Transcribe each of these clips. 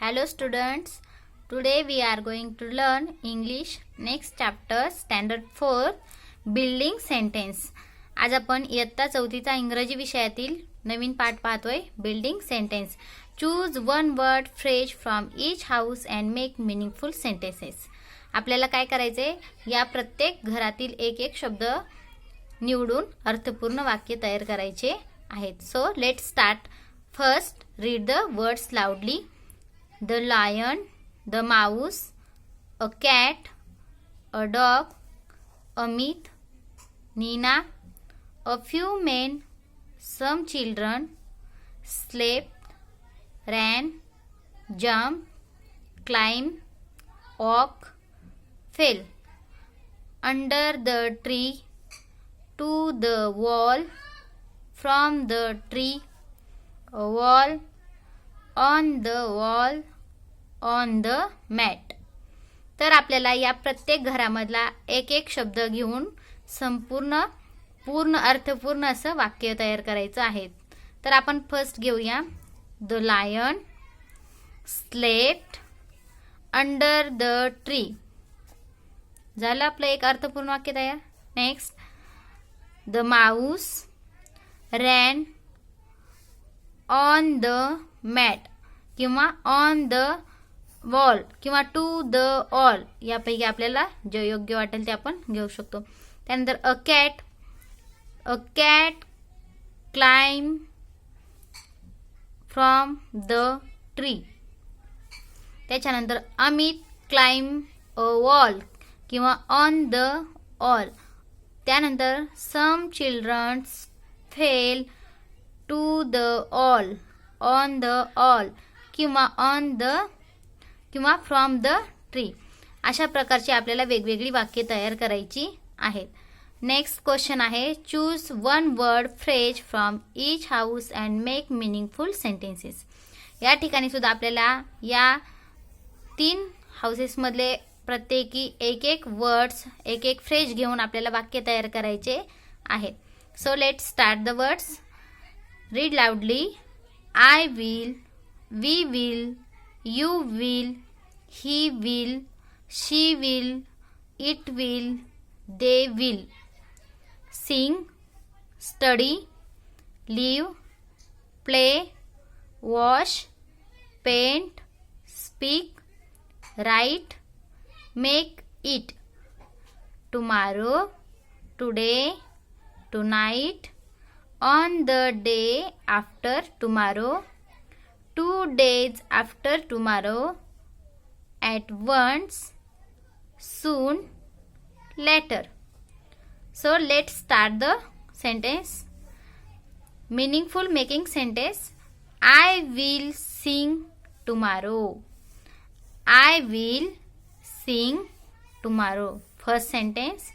Hello students. Today we are going to learn English next chapter standard 4 building sentence. आज आपण इयत्ता चौथीचा इंग्रजी विषयातील नवीन पाठ पाहतोय building sentence choose one word phrase from each house and make meaningful sentences आपल्याला काय करायचंय? या प्रत्येक घरातील एक एक शब्द निवडून अर्थपूर्ण वाक्य तयार करायचे आहेत. So let start first read the words loudly the lion, the mouse, a cat, a dog, Amit, Nina, a few men, some children, slept, ran, jumped, climbed, walked, fell. Under the tree to the wall from the tree a wall on the wall on the mat तर आपल्याला या प्रत्येक घरामधला एक एक शब्द घेऊन संपूर्ण पूर्ण अर्थपूर्ण असं वाक्य तयार करायचं आहे. तर आपण फर्स्ट घेऊया. The lion slept under the tree झालं आपलं एक अर्थपूर्ण वाक्य तयार? Next the mouse ran on the mat किंवा ऑन द वॉल किंवा टू द ऑल यापैकी आपल्याला जे योग्य वाटेल ते आपण घेऊ शकतो. त्यानंतर a cat a cat climb from the tree त्याच्यानंतर अमित क्लाइम अ वॉल किंवा ऑन द ऑल त्यानंतर some childrens fell to the wall on the wall किंवा ऑन द किंवा फ्रॉम द ट्री अशा प्रकारची आपल्याला वेगवेगळी वाक्य तयार करायची आहेत. नेक्स्ट क्वेश्चन आहे choose one word phrase from each house and make meaningful sentences या ठिकाणी सुद्धा आपल्याला या तीन हाऊसेसमधले प्रत्येकी एक एक वर्ड्स एक एक फ्रेज घेऊन आपल्याला वाक्य तयार करायचे आहेत. So let start the words read loudly I will we will, you will, he will, she will, it will, they will. Sing, study, live, play, wash, paint, speak, write, make it. Tomorrow, today, tonight, on the day after tomorrow, two days after tomorrow at once soon later. So let's start the sentence. Meaningful making sentence. I will sing tomorrow. I will sing tomorrow. First sentence.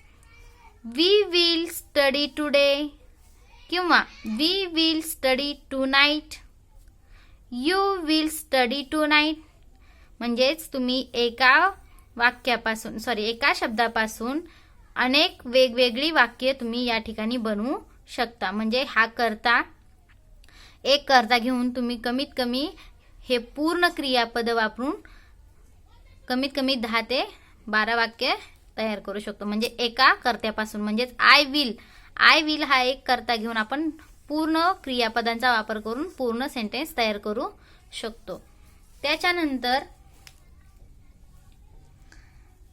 We will study today. किंवा We will study you will study tonight म्हणजेच तुम्ही एका वाक्यापासून sorry एका शब्दापासून अनेक वेगवेगळी वाक्य तुम्ही या ठिकाणी बनवू शकता. म्हणजे हा करता एक करता घेऊन तुम्ही कमीत कमी हे पूर्ण क्रियापद वापरून कमीत कमी दहा ते बारा वाक्य तयार करू शकतो. म्हणजे एका कर्त्यापासून म्हणजेच आय विल आय विल हा एक करता घेऊन आपण पूर्ण क्रियापदांचा वापर करून पूर्ण सेंटेन्स तयार करू शकतो. त्याच्यानंतर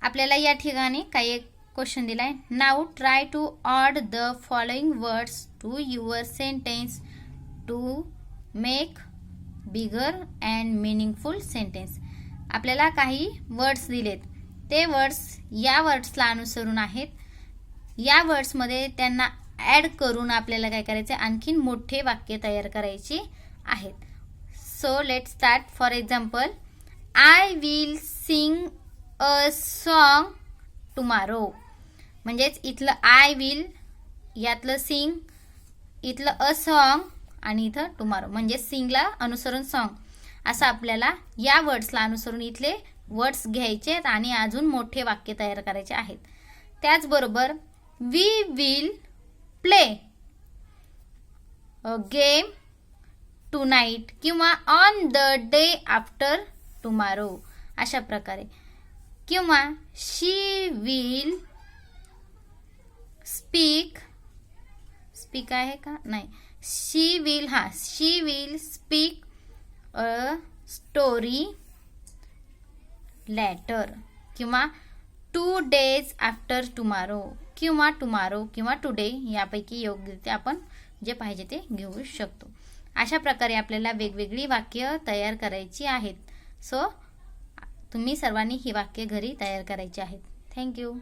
आपल्याला या ठिकाणी काही एक क्वेश्चन दिलाय. Now try to add the following words to your sentence to make bigger and meaningful sentence आपल्याला काही वर्ड्स दिलेत. ते वर्ड्स या वर्ड्सला अनुसरून आहेत. या वर्ड्समध्ये त्यांना ॲड करून आपल्याला काय करायचे आणखीन मोठे वाक्य तयार करायचे आहेत. So let start for example I will sing a song tomorrow म्हणजेच इथलं आय विल यातलं सिंग इथलं अ सॉन्ग आणि इथं टुमारो म्हणजे सिंगला अनुसरून सॉन्ग असं आपल्याला या वर्ड्सला अनुसरून इथले वर्ड्स घ्यायचे आहेत आणि अजून मोठे वाक्य तयार करायचे आहेत. त्याचबरोबर we will play game tonight किंवा on the day after tomorrow अशा प्रकारे. किंवा शी विल स्पीक स्पीक आहे का? नाही. शी विल हा she will speak a story later किंवा टू डेज आफ्टर टुमारो किंवा टुमारो किंवा टुडे यापैकी योग्य ते आपण जे पाहिजे ते घेऊ शकतो. अशा प्रकारे आपल्याला वेगवेगळी वाक्य तयार करायची आहेत. सो तुम्ही सर्वांनी ही वाक्य घरी तयार करायची आहेत. थँक्यू